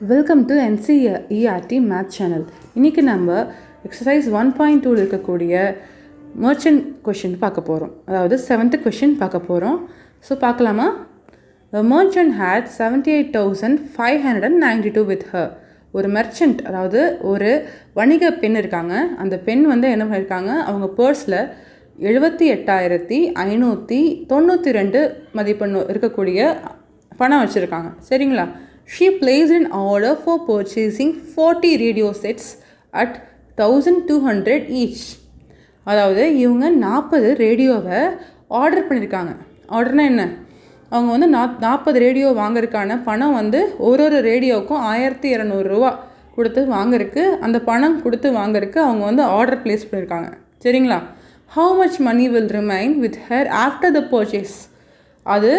Welcome to NCERT math channel இன்றைக்கி நம்ம exercise one point டூவில் இருக்கக்கூடிய மர்ச்சன்ட் கொஷின் பார்க்க போகிறோம் அதாவது செவன்த்து கொஷின் பார்க்க போகிறோம் ஸோ பார்க்கலாமா? The merchant had seventy eight thousand five hundred and ninety two with her ஒரு மெர்ச்சன்ட் அதாவது ஒரு வணிக பெண் இருக்காங்க. அந்த பெண் வந்து என்ன பண்ணியிருக்காங்க அவங்க பர்ஸில் எழுபத்தி எட்டாயிரத்தி ஐநூற்றி தொண்ணூற்றி ரெண்டு மதிப்பெண் இருக்கக்கூடிய பணம் வச்சுருக்காங்க. சரிங்களா? She placed an order for purchasing forty radio sets at thousand two hundred each அதாவது இவங்க நாற்பது ரேடியோவை ஆர்டர் பண்ணியிருக்காங்க ஆர்டர்னா என்ன? அவங்க வந்து நா நாற்பது ரேடியோ வாங்குறதுக்கான பணம் வந்து ஒரு ஒரு ரேடியோவுக்கும் ஆயிரத்தி இரநூறுவா கொடுத்து வாங்குறதுக்கு அந்த பணம் கொடுத்து வாங்கறதுக்கு அவங்க வந்து ஆர்டர் ப்ளேஸ் பண்ணியிருக்காங்க சரிங்களா? How much money will remain with her after the purchase அது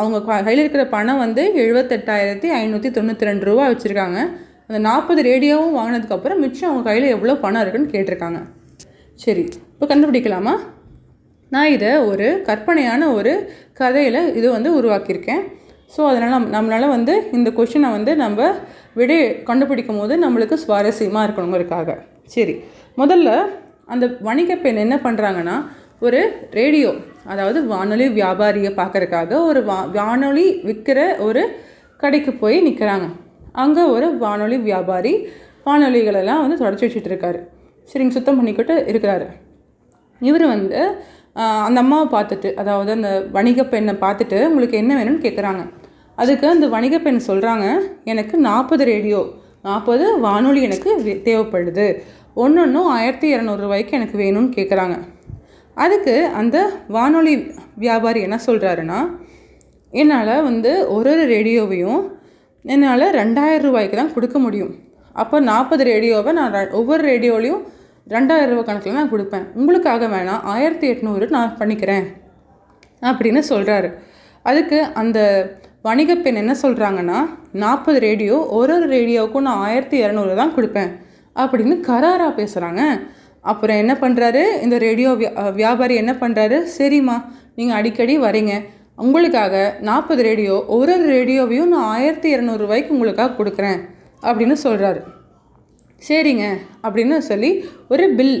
அவங்க கையில் இருக்கிற பணம் வந்து எழுபத்தெட்டாயிரத்தி ஐநூற்றி தொண்ணூற்றி ரெண்டு ரூபா வச்சுருக்காங்க. அந்த நாற்பது ரேடியோவும் வாங்கினதுக்கப்புறம் மிச்சம் அவங்க கையில் எவ்வளோ பணம் இருக்குன்னு கேட்டிருக்காங்க. சரி இப்போ கண்டுபிடிக்கலாமா? நான் இதை ஒரு கற்பனையான ஒரு கதையில் இது வந்து உருவாக்கியிருக்கேன். ஸோ அதனால் நம்மளால் வந்து இந்த கொஷினை வந்து நம்ம விடை கண்டுபிடிக்கும் போது நம்மளுக்கு சுவாரஸ்யமாக இருக்கணுங்கிறதுக்காக. சரி முதல்ல அந்த வணிக பெண் என்ன பண்ணுறாங்கன்னா ஒரு ரேடியோ அதாவது வானொலி வியாபாரியை பார்க்கறதுக்காக ஒரு வா வானொலி விற்கிற ஒரு கடைக்கு போய் நிற்கிறாங்க அங்கே ஒரு வானொலி வியாபாரி வானொலிகளெல்லாம் வந்து தொடச்சி வச்சுட்டு இருக்காரு சரிங்க சுத்தம் பண்ணிக்கிட்டு இருக்கிறாரு. இவர் வந்து அந்த அம்மாவை பார்த்துட்டு அதாவது அந்த வணிக பெண்ணை பார்த்துட்டு உங்களுக்கு என்ன வேணும்னு கேட்குறாங்க அதுக்கு அந்த வணிக பெண் சொல்கிறாங்க எனக்கு நாற்பது ரேடியோ நாற்பது வானொலி எனக்கு தேவைப்படுது. ஒன்று ஒன்றும் ஆயிரத்தி இரநூறுவாய்க்கு எனக்கு வேணும்னு கேட்குறாங்க அதுக்கு அந்த வானொலி வியாபாரி என்ன சொல்கிறாருன்னா என்னால் வந்து ஒரு ஒரு ரேடியோவையும் என்னால் ரெண்டாயிரம் ரூபாய்க்கு தான் கொடுக்க முடியும். அப்போ நாற்பது ரேடியோவை நான் ஒவ்வொரு ரேடியோலையும் ரெண்டாயிரம் ரூபா கணக்கில் நான் கொடுப்பேன். உங்களுக்காக வேணாம் ஆயிரத்தி எட்நூறு நான் பண்ணிக்கிறேன். அப்படின்னு சொல்கிறாரு அதுக்கு அந்த வணிக பெண் என்ன சொல்கிறாங்கன்னா நாற்பது ரேடியோ ஒரு ஒரு ரேடியோவுக்கும் நான் ஆயிரத்தி இரநூறு தான் கொடுப்பேன். அப்படின்னு கராராக பேசுகிறாங்க அப்புறம் என்ன பண்ணுறாரு இந்த ரேடியோ வியா வியாபாரி என்ன பண்ணுறாரு சரிம்மா நீங்கள் அடிக்கடி வரீங்க. உங்களுக்காக நாற்பது ரேடியோ ஒரு ஒரு ரேடியோவையும் நான் ஆயிரத்தி இரநூறுவாய்க்கு உங்களுக்காக கொடுக்குறேன் அப்படின்னு சொல்கிறாரு சரிங்க அப்படின்னு சொல்லி ஒரு பில்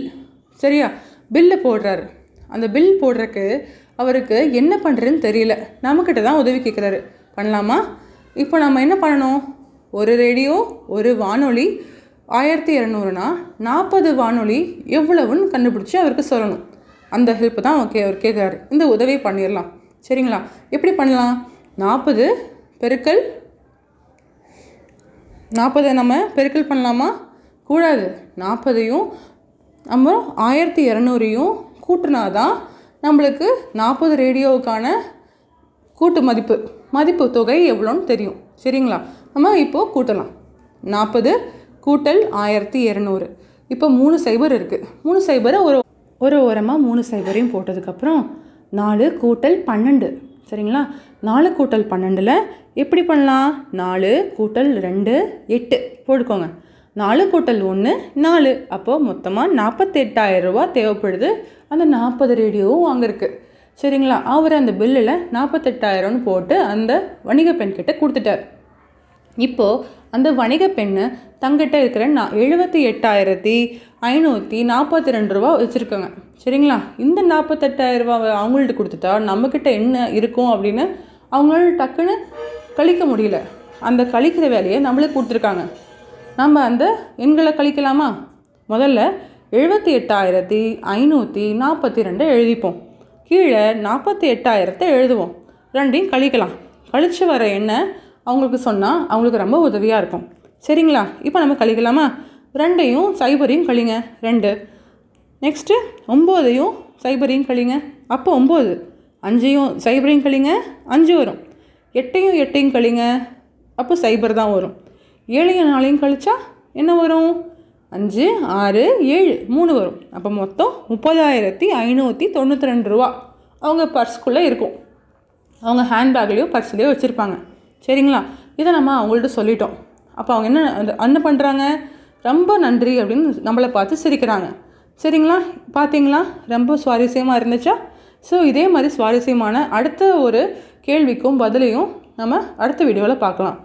சரியா? பில்லு போடுறாரு. அந்த பில் போடுறக்கு அவருக்கு என்ன பண்ணுறதுன்னு தெரியல. நம்மக்கிட்ட தான் உதவி கேட்குறாரு பண்ணலாமா? இப்போ நம்ம என்ன பண்ணணும்? ஒரு ரேடியோ ஒரு வானொலி ஆயிரத்தி இரநூறுனா நாற்பது வானொலி எவ்வளவுன்னு கண்டுபிடிச்சி அவருக்கு சொல்லணும். அந்த ஹெல்ப் தான் ஓகே அவர் கேட்குறாரு. இந்த உதவி பண்ணிடலாம் சரிங்களா? எப்படி பண்ணலாம்? நாற்பது பெருக்கல் நாற்பதை நம்ம பெருக்கல் பண்ணலாமா? கூடாது. நாற்பதையும் நம்ம ஆயிரத்தி இரநூறையும் கூட்டினா தான் நம்மளுக்கு நாற்பது ரேடியோவுக்கான கூட்டு மதிப்பு மதிப்பு தொகை எவ்வளோன்னு தெரியும். சரிங்களா? நம்ம இப்போது கூட்டலாம். நாற்பது கூட்டல் ஆயிரத்தி இரநூறு. இப்போ மூணு சைபர் இருக்குது மூணு சைபரை ஒரு ஒரு ஓரமாக மூணு சைபரையும் போட்டதுக்கப்புறம் நாலு கூட்டல் பன்னெண்டு. சரிங்களா? நாலு கூட்டல் பன்னெண்டில் எப்படி பண்ணலாம்? நாலு கூட்டல் ரெண்டு எட்டு. போட்டுக்கோங்க. நாலு கூட்டல் ஒன்று நாலு. அப்போது மொத்தமாக நாற்பத்தெட்டாயிரம் ரூபா தேவைப்படுது. அந்த நாற்பது ரேடியோவும் வாங்கிருக்கு சரிங்களா? அவர் அந்த பில்லில் நாற்பத்தெட்டாயிரம்னு போட்டு அந்த வணிக பெண்கிட்ட கொடுத்துட்டார். இப்போது அந்த வணிக பெண்ணு தங்கிட்ட இருக்கிற நான் எழுபத்தி எட்டாயிரத்தி ஐநூற்றி நாற்பத்தி ரெண்டு ரூபா வச்சுருக்கோங்க. சரிங்களா? இந்த நாற்பத்தெட்டாயிரரூபா அவங்கள்ட்ட கொடுத்துட்டா நம்மக்கிட்ட என்ன இருக்கும் அப்படின்னு அவங்களால டக்குன்னு கழிக்க முடியல. அந்த கழிக்கிற வேலையை நம்மளுக்கு கொடுத்துருக்காங்க. நம்ம அந்த எண்களை கழிக்கலாமா? முதல்ல எழுபத்தி எட்டாயிரத்தி ஐநூற்றி நாற்பத்தி ரெண்டு எழுதிப்போம். கீழே நாற்பத்தி எட்டாயிரத்தை எழுதுவோம். ரெண்டையும் கழிக்கலாம். கழித்து வர எண்ணெய் அவங்களுக்கு சொன்னால் அவங்களுக்கு ரொம்ப உதவியாக இருக்கும். சரிங்களா? இப்போ நம்ம கழிக்கலாமா ரெண்டையும் சைபரையும் கழிங்க ரெண்டு. நெக்ஸ்ட்டு ஒம்போதையும் சைபரையும் கழிங்க அப்போ ஒம்பது. அஞ்சையும் சைபரையும் கழிங்க அஞ்சு வரும். எட்டையும் எட்டையும் கழிங்க அப்போ சைபர் தான் வரும். ஏழையும் நாளையும் கழிச்சா என்ன வரும்? அஞ்சு ஆறு ஏழு மூணு வரும். அப்போ மொத்தம் முப்பதாயிரத்தி ஐநூற்றி தொண்ணூற்றி ரெண்டு ரூபா. அவங்க பர்ஸ்க்குள்ளே இருக்கும். அவங்க ஹேண்ட்பேக்லேயோ பர்ஸ்லேயோ வச்சுருப்பாங்க. சரிங்களா? இதை நம்ம அவங்கள்ட்ட சொல்லிட்டோம். அப்போ அவங்க என்ன என்ன பண்ணுறாங்க ரொம்ப நன்றி அப்படின்னு நம்மளை பார்த்து சிரிக்கிறாங்க. சரிங்களா? பார்த்தீங்களா ரொம்ப சுவாரஸ்யமாக இருந்துச்சா? ஸோ இதே மாதிரி சுவாரஸ்யமான அடுத்த ஒரு கேள்விக்கும் பதிலையும் நம்ம அடுத்த வீடியோவில் பார்க்கலாம்.